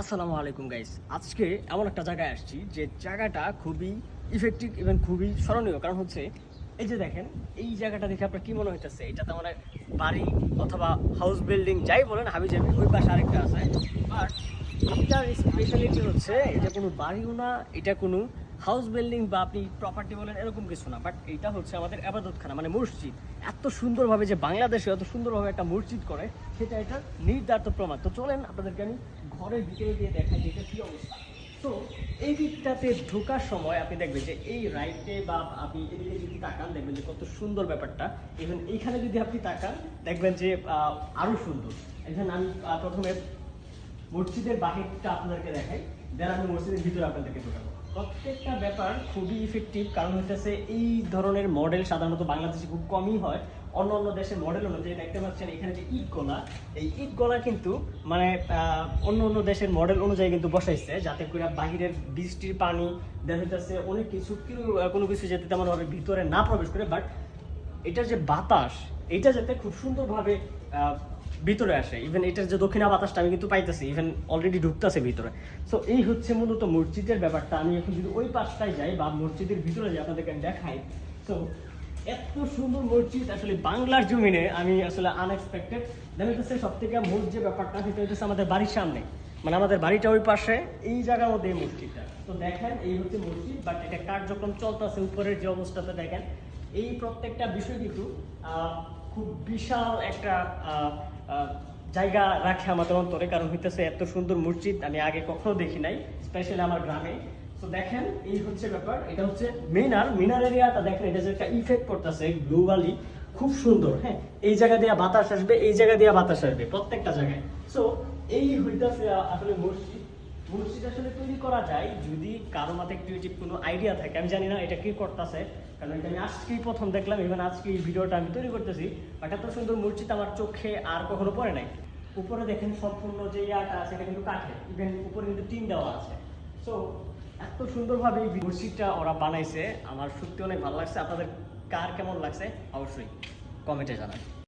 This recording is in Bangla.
আসসালামু আলাইকুম গাইস আজকে এমন একটা জায়গায় আসছি যে জায়গাটা খুবই ইফেক্টিভ এবং খুবই স্মরণীয়। কারণ হচ্ছে, এই যে দেখেন, এই জায়গাটা দেখে আপনার কী মনে হইতেছে? এটা তো মানে বাড়ি অথবা হাউস বিল্ডিং যাই বলেন হাবি যাবি ওই পাশে আরেকটা আছে। বাট এইটার স্পেশালিটি হচ্ছে, এটা কোনো বাড়িও না, এটা কোনো হাউস বিল্ডিং বা আপনি প্রপার্টি বলেন, এরকম কিছু না। বাট এটা হচ্ছে আমাদের আবাদতখানা মানে মসজিদ। এত সুন্দরভাবে যে বাংলাদেশে এত সুন্দরভাবে একটা মসজিদ করে, সেটা এটা নির্ধারিত প্রমাণ। তো চলেন, আপনাদেরকে আমি ঘরের ভিতরে দিয়ে দেখাই যে এটা কি অবস্থা। তো এই দিকটাতে ঢোকার সময় আপনি দেখবেন যে এই রাইটে বা আপনি এদিকে যদি তাকান, দেখবেন যে কত সুন্দর ব্যাপারটা। ইভেন এইখানে যদি আপনি তাকান, দেখবেন যে আরও সুন্দর। এখানে আমি প্রথমে মসজিদের বাহিরটা আপনাদেরকে দেখাই। দেন আমি মসজিদের ভিতরে আপনাদেরকে ঢোকাবো। প্রত্যেকটা ব্যাপার খুবই ইফেক্টিভ কারণ হচ্ছে এই ধরনের মডেল সাধারণত বাংলাদেশে খুব কমই হয়। অন্য অন্য দেশের মডেল অনুযায়ী দেখতে পাচ্ছেন, এখানে যে ইট গলা, এই ইট গলা কিন্তু মানে অন্য অন্য দেশের মডেল অনুযায়ী কিন্তু বসাইছে, যাতে করে বাহিরের বৃষ্টির পানি দেখা যাচ্ছে অনেক কিছু কোনো কিছু যাতে তেমন ভাবে ভিতরে না প্রবেশ করে বাট এটার যে বাতাস, এটা যাতে খুব সুন্দরভাবে ভিতরে আসে। ইভেন এটার যে দক্ষিণা বাতাসটা আমি কিন্তু পাইতেছি ইভেন অলরেডি ঢুকতেছে ভিতরে। সো এই হচ্ছে মূলত মসজিদের ব্যাপারটা। আমি এখন যদি ওই পাশটায় যাই বা মসজিদের ভিতরে যাই, আপনাদেরকে আমি দেখাই। তো এত সুন্দর মসজিদ আসলে বাংলার জমিনে আমি আসলে আনএক্সপেক্টেড দেখা যাচ্ছে সব থেকে মূল যে ব্যাপারটা, সেটা হচ্ছে আমাদের বাড়ির সামনে। মানে আমাদের বাড়িটা ওই পাশে, এই জায়গার মধ্যে এই মসজিদটা। তো দেখেন, এই হচ্ছে মসজিদ বাট এটা কার্যক্রম চলতেছে, উপরের যে অবস্থাতে দেখেন। এই প্রত্যেকটা বিষয় কিন্তু খুব বিশাল একটা জায়গা রাখে আমাদের অন্তরে, কারণ হইতেছে এত সুন্দর মসজিদ, আমি আগে কখনো দেখি নাই স্পেশালি আমার গ্রামে। তো দেখেন, এই হচ্ছে ব্যাপার, এটা হচ্ছে মিনার মিনার এরিয়াটা দেখেন, এটা যে একটা ইফেক্ট করতেছে গ্লোবালি খুব সুন্দর হ্যাঁ? এই জায়গা দিয়ে বাতাস আসবে, এই জায়গা দিয়ে বাতাস আসবে, প্রত্যেকটা জায়গায়। সো এই হইতাছে আসলে মসজিদ মসজিদ আসলে তৈরি করা যায় যদি কারও মাথায় ক্রিয়েটিভ কোনো আইডিয়া থাকে। আমি জানি না এটা কি করতেছে, কারণ এটা আমি আজকেই প্রথম দেখলাম ইভেন আজকে এই ভিডিওটা আমি তৈরি করতেছি। বাট এত সুন্দর মসজিদ আমার চোখে আর কখনো পড়ে নাই। উপরে দেখেন সম্পূর্ণ যে ইয়াটা আছে, এটা কিন্তু কাঠে ইভেন উপরে কিন্তু টিন দেওয়া আছে। সো এত সুন্দরভাবে এই মসজিদটা ওরা বানাইছে। আমার সত্যি অনেক ভালো লাগছে। আপনাদের কার কেমন লাগছে? অবশ্যই কমেন্টে জানান।